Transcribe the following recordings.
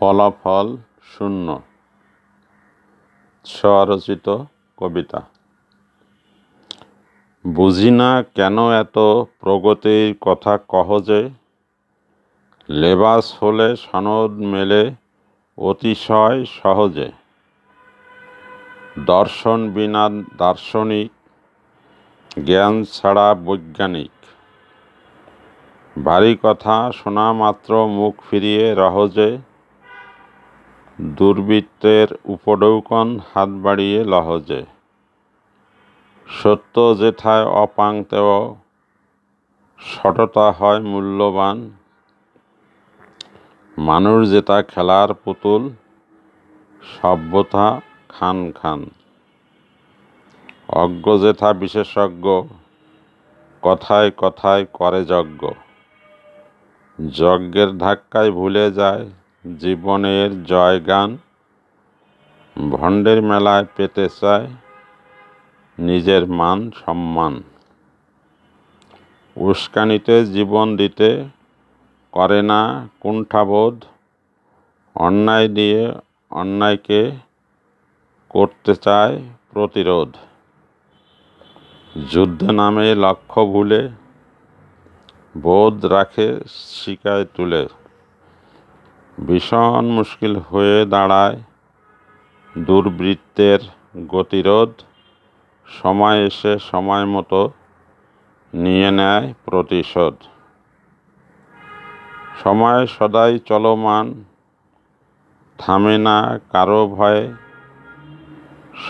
ফলাফল শূন্য। স্বরচিত কবিতা। বুঝি না কেন এত প্রগতির কথা কহ যে, লেবাস হলে সনদ মেলে অতিশয় সহজে। দর্শন বিনা দার্শনিক, জ্ঞান ছাড়া বৈজ্ঞানিক। ভারী কথা শোনা মাত্র মুখ ফিরিয়ে রহজে দুর্বৃত্তের উপডৌকন হাত বাড়িয়ে লহজে। সত্য যেথায় অপাংতেয় সততা হয় মূল্যবান। মানুষ যেটা খেলার পুতুল, সভ্যতা খান খান। অজ্ঞ যেথা বিশেষজ্ঞ, কথায় কথায় করে যজ্ঞ। যজ্ঞের ধাক্কায় ভুলে যায় জীবনের জয়গান ভণ্ডের মেলায় পেতে চায় নিজের মান সম্মান। উস্কানিতে জীবন দিতে করে না কুণ্ঠাবোধ, অন্যায় দিয়ে অন্যায়কে করতে চায় প্রতিরোধ। যুদ্ধ নামে লক্ষ্য ভুলে বোধ রাখে শিকায় তুলে। ভীষণ মুশকিল হয়ে দাঁড়ায় দুর্বৃত্তের গতিরোধ। সময় এসে সময় মতো নিয়ে নেয় প্রতিশোধ। সময় সদাই চলমান, থামে না কারও ভয়ে।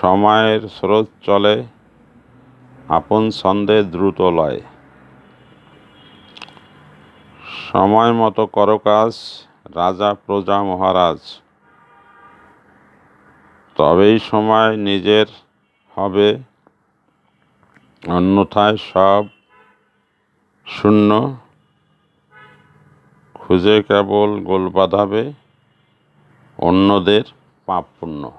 সময়ের স্রোত চলে, আপন ছন্দে দ্রুত লয়। সময় মতো করো কাজ রাজা প্রজা মহারাজ। তবেই সময় নিজের হবে, অন্যথায় সব শূন্য। খুঁজে কেবল গোল বাঁধাবে অন্যদের পাপ পুণ্য।